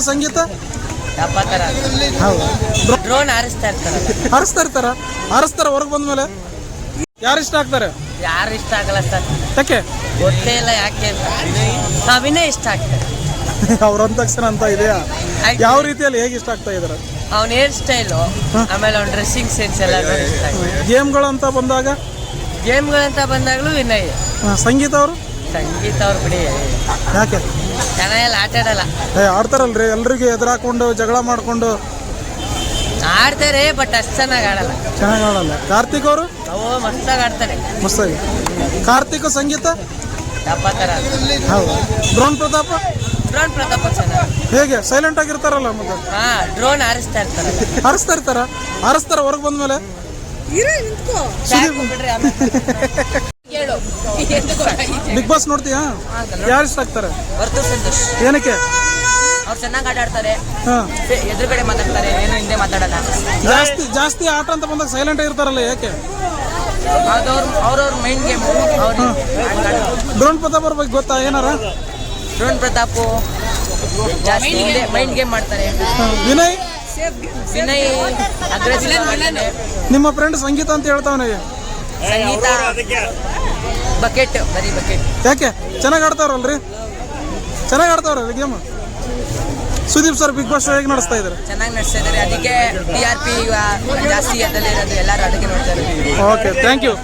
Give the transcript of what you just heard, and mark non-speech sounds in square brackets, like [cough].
ಸಂಗೀತ? ಹೌದು. ಡ್ರೋನ್ ಹಾರಿಸ್ತಾ ಇರ್ತಾರ ಹಾರಿಸ್ತಾ ಇರ್ತಾರ? ಹಾರಿಸ್ತಾರ ಹೊರಗೆ ಬಂದ್ಮೇಲೆ? ಯಾರು ಇಷ್ಟ ಆಗ್ತಾರೆ? ಯಾರು ಇಷ್ಟ ಆಗಲ್ಲ ಸರ್. ಯಾಕೆ? ಗೊತ್ತೇ ಇಲ್ಲ ಯಾಕೆ ಅಂತ. ಇಷ್ಟ ಆಗ್ತಾರೆ ಅವ್ರ ಅಂತಕ್ಷಣ ಅಂತ ಇದೆಯಾ? ಯಾವ ರೀತಿಯಲ್ಲಿ ಹೇಗೆ ಇಷ್ಟ ಆಗ್ತಾ ಇದಾರೆ? ಅವನ ಹೇರ್ ಸ್ಟೈಲು ಆಮೇಲೆ ಅವ್ನ ಡ್ರೆಸ್ಸಿಂಗ್ ಸೆನ್ಸ್ ಎಲ್ಲ ನೋಡಿ ಇಷ್ಟ ಆಗಿದೆ ಗೇಮ್ಗಳು ಅಂತ ಬಂದಾಗ? ಗೇಮ್ಗಳಂತ ಬಂದಾಗಲೂ ವಿನಯ್. ಸಂಗೀತ ಅವರು? ಸಂಗೀತ ಅವ್ರು ಬಿಡಿ. ಯಾಕೆ? ಚೆನ್ನಾಗೆಲ್ಲ ಆಟ ಆಡಲ್ಲ. ಏ ಆಡ್ತಾರಲ್ರಿ ಎಲ್ರಿಗೂ ಎದುರಾಕೊಂಡು ಜಗಳ ಮಾಡ್ಕೊಂಡು. ಆಡ್ತಾರೆ ಬಟ್ ಅಷ್ಟು ಚೆನ್ನಾಗಿ ಆಡಲ್ಲ. ಚೆನ್ನಾಗಿ ಆಡಲ್ಲ. ಕಾರ್ತಿಕ್ ಅವರು? ಅವು ಮಸ್ತಾಗಿ ಆಡ್ತಾರೆ. ಮಸ್ತಾಗಿ. ಕಾರ್ತಿಕ್ ಸಂಗೀತ? ಡಬ್ಬ ಹೌದು. ಡ್ರೋನ್ ಪ್ರತಾಪ? ಡ್ರೋನ್ ಪ್ರತಾಪ ಚೆನ್ನಾಗಿ ಹೇಗೆ? ಸೈಲೆಂಟ್ ಆಗಿರ್ತಾರಲ್ಲ ಮತ್ತೆ? ಹಾ ಡ್ರೋನ್ ಹಾರಿಸ್ತಾ ಇರ್ತಾರೆ. ಹಾರಿಸ್ತಾ ಇರ್ತಾರ? ಹಾರಿಸ್ತಾರ ಹೊರಗೆ ಬಂದ್ಮೇಲೆ? ಸಾಕು ಬಿಡ್ರಿ ಆಮೇಲೆ. ಹೇಳು [laughs] ಬಿಗ್ ಬಾಸ್ ನೋಡ್ತೀಯಾ? ಯಾರು ಇಷ್ಟ ಆಗ್ತಾರೆ? ಸಂತೋಷ್. ಏನಕ್ಕೆ? ಅವ್ರು ಚೆನ್ನಾಗಿ ಆಟ ಆಡ್ತಾರೆ ಎದುರುಗಡೆ ಮಾತಾಡ್ತಾರೆ ಏನು ಹಿಂದೆ ಮಾತಾಡಲ್ಲ. ಜಾಸ್ತಿ ಜಾಸ್ತಿ ಆಟ ಅಂತ ಬಂದಾಗ ಸೈಲೆಂಟ್ ಆಗಿರ್ತಾರಲ್ಲ ಯಾಕೆ? ಅವ್ರವ್ರ ಅವ್ರವ್ರ ಮೈಂಡ್ ಗೇಮ್ ಅವ್ರು ಡ್ರೋನ್ ಪ್ರತಾಪ್ ಅವ್ರ ಬಗ್ಗೆ ಗೊತ್ತಾ ಏನಾರ? ಡ್ರೋನ್ ಪ್ರತಾಪ್ ಜಾಸ್ತಿ ಮೈಂಡ್ ಗೇಮ್ ಮಾಡ್ತಾರೆ. ವಿನಯ್? ವಿನಯ್ ನಿಮ್ಮ ಫ್ರೆಂಡ್ ಸಂಗೀತ ಅಂತ ಹೇಳ್ತಾವನೆ. ಸಂಗೀತ. ಬಕೆಟ್ ಬರೀ ಬಕೆಟ್. ಯಾಕೆ? ಚೆನ್ನಾಗಿ ಆಡ್ತಾವ್ರಲ್ರಿ? ಚೆನ್ನಾಗಿ ಆಡ್ತಾವ್ರಲ್ಲ game? Sudeep sir Bigg Boss show ಹೇಗೆ ನಡೆಸ್ತಾ ಇದ್ದಾರೆ? ಚೆನ್ನಾಗಿ ನಡೆಸ್ತಾ ಇದ್ದಾರೆ. ಅದಕ್ಕೆ ಟಿ ಆರ್ ಪಿ ಜಾಸ್ತಿ ಅದರಲ್ಲಿ ಇರೋದು ಎಲ್ಲರೂ ಅದಕ್ಕೆ ನೋಡ್ತಾರೆ ಓಕೆ ಥ್ಯಾಂಕ್ ಯು